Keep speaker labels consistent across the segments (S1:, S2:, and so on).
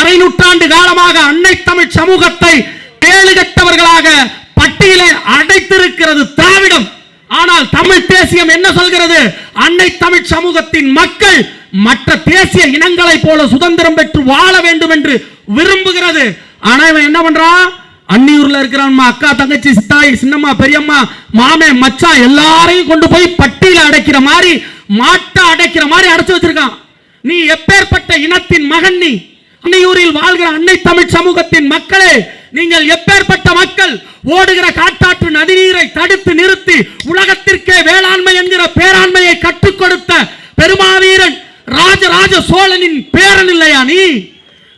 S1: அரை நூற்றாண்டு காலமாக அன்னை தமிழ் சமூகத்தை கேடு பட்டியலை அடைத்திருக்கிறது திராவிடம். ஆனால் தமிழ் தேசியம் என்ன சொல்கிறது? அன்னை தமிழ் சமூகத்தின் மக்கள் மற்ற தேசிய இனங்களைப் போல சுதந்திரம் பெற்று வாழ வேண்டும் என்று விரும்புகிறது. ஆனா இவன் என்ன பண்றான்? அன்னியூர்ல இருக்கிறவன் அக்கா தங்கச்சி சித்தாய் சின்னம்மா பெரியம்மா மாமே மச்சான் எல்லாரையும் கொண்டு போய் பட்டியல அடைக்கிற மாதிரி மாட்டை அடைக்கிற மாதிரி அடைச்சு வச்சிருக்கான். நீ எப்பேற்பட்ட இனத்தின் மகன் நீ? அன்னையூரில் வாழ்கிற அன்னை தமிழ் சமூகத்தின் மக்களே நீங்கள் எப்பேற்பட்ட மக்கள் ஓடுகிற காட்டாற்று நதிநீரை தடுத்து நிறுத்தி உலகத்திற்கே வேளாண்மை என்கிற பேராண்மையை கற்றுக் கொடுத்த பெருமாவீரன் ராஜராஜ சோழனின் பேரன் இல்லையா நீ?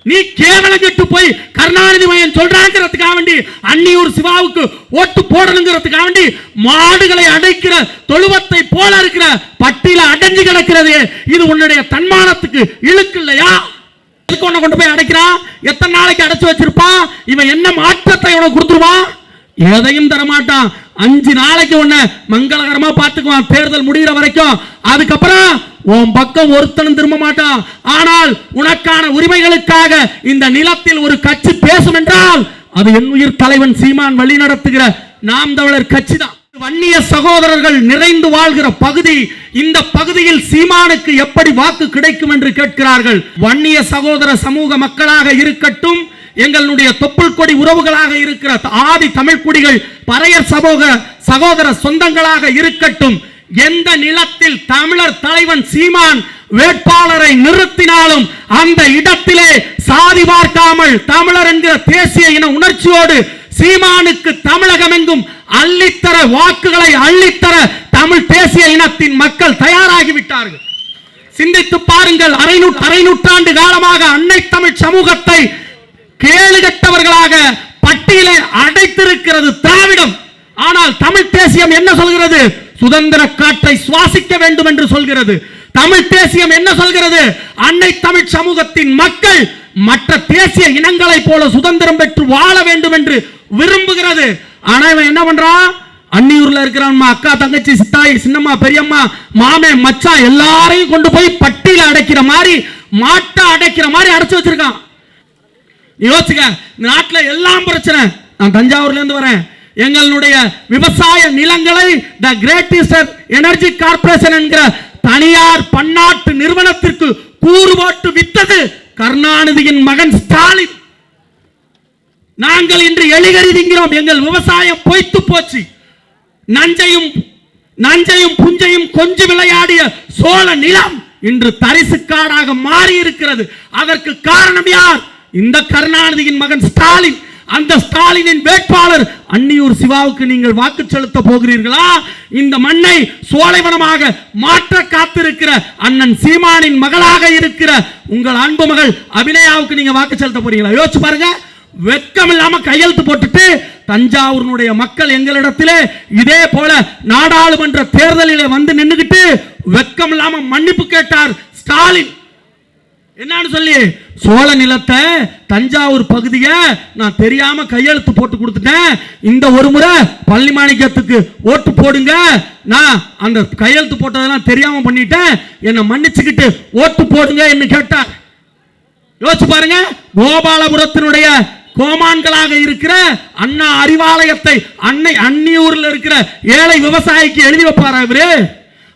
S1: நீ கேவலம் கெட்டு போய் கருணாநிதி மையன் சொல்றாங்கிறதுக்காக வேண்டி அன்னியூர் சிவாவுக்கு ஓட்டு போடணுங்கிறதுக்காக வேண்டி மாடுகளை அடைக்கிற தொழுவத்தை போல இருக்கிற பட்டியல அடைஞ்சு கிடக்கிறது இது உன்னுடைய தன்மானத்துக்கு இழுக்கு இல்லையா? உன்னை கொண்டு போய் அடைக்கிறான். எத்தனை நாளைக்கு அடைச்சு வச்சிருப்பான்? இவன் என்ன மாற்றத்தை இவனை கொடுத்துருவான்? எதையும் தரமாட்டான். அஞ்சு நாளைக்கு உன்னை மங்களகரமா பார்த்துக்குவான். தேர்தல் முடிகிற வரைக்கும். அதுக்கப்புறம் உன் பக்கம் ஒருத்தனும் திரும்ப மாட்டான். ஆனால் உனக்கான உரிமைகளுக்காக இந்த நிலத்தில் ஒரு கட்சி பேசும் என்றால் அது என் உயிர் தலைவன் சீமான் வழி நடத்துகிற நாம் தமிழர் கட்சி தான் வன்னிய சகோதரர்கள் நிறைந்து வாழ்கிற பகுதி இந்த பகுதியில் சீமானுக்கு எப்படி வாக்கு கிடைக்கும் என்று கேட்கிறார்கள்? வன்னிய சகோதர சமூக மக்களாக இருக்கட்டும் எங்களுடைய தொப்புள் கொடி உறவுகளாக இருக்கிற ஆதி தமிழ் குடிகள் பறையர் சமூக சகோதர சொந்தங்களாக இருக்கட்டும் எந்த நிலத்தில் தமிழர் தலைவன் சீமான் வேட்பாளரை நிறுத்தினாலும் அந்த இடத்திலே சாதி பார்க்காமல் தமிழர் என்கிற தேசிய இன உணர்ச்சியோடு சீமானுக்கு தமிழகம் எங்கும் அள்ளித்தர வாக்குகளை அள்ளித்தர தமிழ் தேசிய இனத்தின் மக்கள் தயாராகிவிட்டார்கள். சிந்தித்து பாருங்கள் அரைநூ அரை நூற்றாண்டு காலமாக அன்னை தமிழ் சமூகத்தை கேளுகட்டவர்களாக பட்டியலை அடைத்திருக்கிறது திராவிடம். ஆனால் தமிழ் தேசியம் என்ன சொல்கிறது? சுதந்திர காற்றை சுவாசிக்க வேண்டும் என்று சொல்கிறது. தமிழ் தேசியம் என்ன சொல்கிறது? அன்னை தமிழ் சமூகத்தின் மக்கள் மற்ற தேசிய இனங்களைப் போல சுதந்திரம் பெற்று வாழ வேண்டும் என்று விரும்புகிறது. ஆனா இவன் என்ன பண்றான்? அன்னியூர்ல இருக்கிறவன்மா அக்கா தங்கச்சி சித்தாய் சின்னம்மா பெரியம்மா மாமே மச்சான் எல்லாரையும் கொண்டு போய் பட்டியல அடைக்கிற மாதிரி மாட்டை அடைக்கிற மாதிரி அடைச்சு வச்சிருக்கான். யோசிச்சுக்க இந்த நாட்டுல எல்லாம் பிரச்சனை. நான் தஞ்சாவூர்ல இருந்து வரேன். எங்களுடைய விவசாய நிலங்களை த கிரேட்டிஸ்டர் எனர்ஜி கார்ப்பரேஷன் என்கிற தனியார் பன்னாட்டு நிறுவனத்திற்கு கூறு போட்டு வித்தது கருணாநிதியின் மகன் ஸ்டாலின். நாங்கள் இன்று எளிகறிதிங்கிறோம் எங்கள் விவசாயம் பொய்த்து போச்சு. நஞ்சையும் நஞ்சையும் புஞ்சையும் கொஞ்சி விளையாடிய சோழ நிலம் இன்று தரிசு காடாக மாறி இருக்கிறது அதற்கு காரணம் யார்? இந்த கருணாநிதியின் மகன் ஸ்டாலின். அந்த ஸ்டாலினின் வேட்பாளர் அன்னியூர் சிவாவுக்கு நீங்கள் வாக்கு செலுத்த போகிறீர்களா? இந்த மண்ணை சோலைவனமாக மாற்ற காத்திருக்கிற அண்ணன் சீமானின் மகளாக இருக்கிற உங்கள் அன்பு மகள் அபிநயாவுக்கு நீங்க வாக்கு செலுத்த போறீங்களா? யோசிச்சு பாருங்க. வெட்கம் இல்லாம கையெழுத்து போட்டுட்டு தஞ்சாவூரினுடைய மக்கள் எங்களிடத்தில் இதே போல நாடாளுமன்ற தேர்தலில் வந்து நின்றுகிட்டு வெட்கம் இல்லாம மன்னிப்பு கேட்டார் ஸ்டாலின். என்னன்னு சொல்லி சோழ நிலத்தை தஞ்சாவூர் பகுதியை நான் தெரியாம கையெழுத்து போட்டு கொடுத்துட்டேன். இந்த ஒரு முறை பள்ளி மாணிக்கத்துக்கு ஓட்டு போடுங்க. நான் அந்த கையெழுத்து போட்டதெல்லாம் தெரியாம பண்ணிட்டேன். என்னை மன்னிச்சுக்கிட்டு ஓட்டு போடுங்க என்று கேட்டார். யோசிச்சு பாருங்க கோபாலபுரத்தினுடைய கோமான்களாக இருக்கிற அண்ணா அறிவாலயத்தை அன்னை அன்னியூர்ல இருக்கிற ஏழை விவசாயிக்கு எழுதி வைப்பார் இவரு?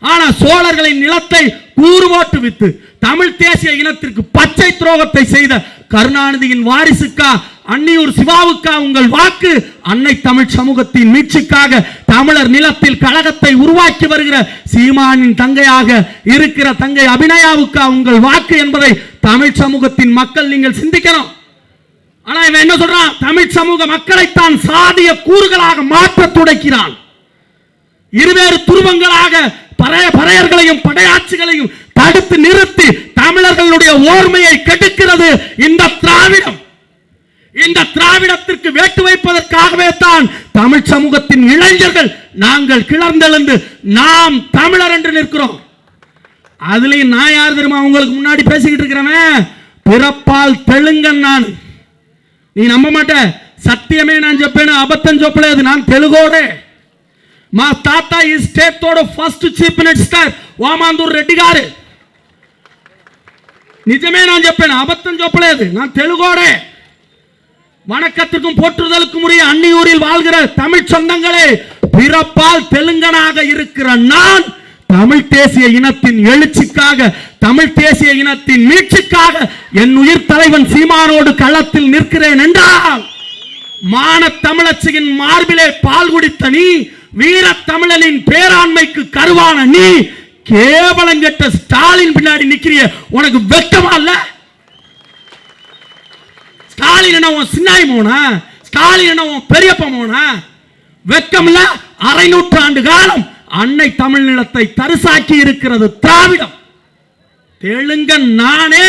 S1: ஆனா சோழர்களின் நிலத்தை கூறுவோட்டு வித்து தமிழ் தேசிய இனத்திற்கு பச்சை துரோகத்தை செய்த கருணாநிதியின் வாரிசுக்கா அன்னியூர் சிவாவுக்கா உங்கள் வாக்கு? அன்னை தமிழ் சமூகத்தின் மீட்சிக்காக தமிழர் நிலத்தில் கழகத்தை உருவாக்கி வருகிற சீமானின் தங்கையாக இருக்கிற தங்கை அபிநயாவுக்கா உங்கள் வாக்கு என்பதை தமிழ் சமூகத்தின் மக்கள் நீங்கள் சிந்திக்கணும். ஆனா இவன் என்ன சொல்றான்? தமிழ் சமூக மக்களைத்தான் சாதிய கூறுகளாக மாற்ற துடைக்கிறான். இருவேறு துருவங்களாக பறைய பறையர்களையும் படையாட்சிகளையும் தடுத்து நிறுத்தி தமிழர்களுடைய ஓர்மையை கெடுக்கிறது இந்த திராவிடம். இந்த திராவிடத்திற்கு வேட்டு வைப்பதற்காகவே தான் தமிழ் சமூகத்தின் இளைஞர்கள் நாங்கள் கிளர்ந்தெழுந்து நாம் தமிழர் என்று நிற்கிறோம். அதுலயும் நான் யார் தெரியுமா உங்களுக்கு முன்னாடி பேசிக்கிட்டு இருக்கிறவன்? பிறப்பால் தெலுங்கன் நான். நீ నమ్మ మాట సత్యమే నేను చెప్పాను అబద్ధం చెప్పలేదు ನಾನು తెలుగోడే మా తాత ఈ స్టేట్ తోడు first chief minister Omandur Reddy garu నిజమే நான் చెప్పాను అబద్ధం చెప్పలేదు நான் தெலுங்கோடே வணக்கத்திற்கும் போற்றுதலுக்கும் உரிய அன்னியூரில் வாழ்கிற தமிழ் சொந்தங்களே பிறப்பால் தெலுங்கனாக இருக்கிற நான் தமிழ் தேசிய இனத்தின் எழுச்சிக்காக தமிழ் தேசிய இனத்தின் மீட்சிக்காக என் உயிர் தலைவன் சீமானோடு களத்தில் நிற்கிறேன் என்றால் மான தமிழச்சியின் மார்பிலே பால் குடித்த நீ வீர தமிழனின் பேராண்மைக்கு கருவான நீ கேவலம் கெட்ட ஸ்டாலின் பின்னாடி நிக்கிறிய உனக்கு வெட்கமா இல்ல? ஸ்டாலின் என்ன உன் சின்னாய் மோனா? ஸ்டாலின் என்ன உன் பெரியப்ப மோனா? வெக்கம் இல்ல அரை நூற்றாண்டு காலம் அன்னை தமிழ் நிலத்தை தரிசாக்கி இருக்கிறது திராவிடம். தெலுங்கன் நானே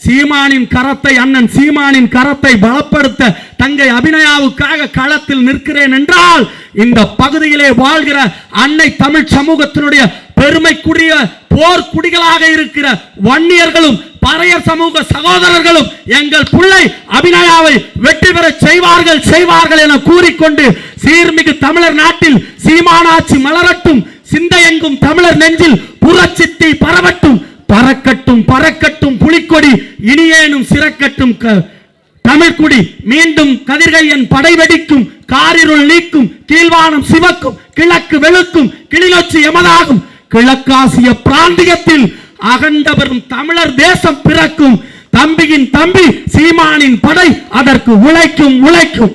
S1: சீமானின் கரத்தை அண்ணன் சீமானின் கரத்தை பலப்படுத்த தங்கை அபிநயாவுக்காக களத்தில் நிற்கிறேன் என்றால் இந்த பகுதியிலே வாழ்கிற அன்னை தமிழ் சமூகத்தினுடைய பெருமைக்குரிய போர்க்குடிகளாக இருக்கிற வன்னியர்களும் பறைய சமூக சகோதரர்களும் எங்கள் பிள்ளை அபிநயாவை வெற்றி பெற செய்வார்கள் செய்வார்கள் என கூறிக்கொண்டு சீர்மிகு தமிழர் நாட்டில் சீமானாட்சி மலரட்டும் சிந்தையெங்கும் தமிழர் நெஞ்சில் புறச்சித்தி பரவட்டும் பறக்கட்டும் பறக்கட்டும் புலிக்கொடி இனியேனும் சிறக்கட்டும் தமிழ்குடி மீண்டும் கதிர்கையன் படை வெடிக்கும் காரிருள் நீக்கும் கீழ்வானம் சிவக்கும் கிழக்கு வெளுக்கும் கிளிநொச்சி எமதாகும் கிழக்காசிய பிராந்தியத்தில் அகண்டவரும் தமிழர் தேசம் பிறக்கும். தம்பியின் தம்பி சீமானின் படை அதற்கு உழைக்கும் உழைக்கும்.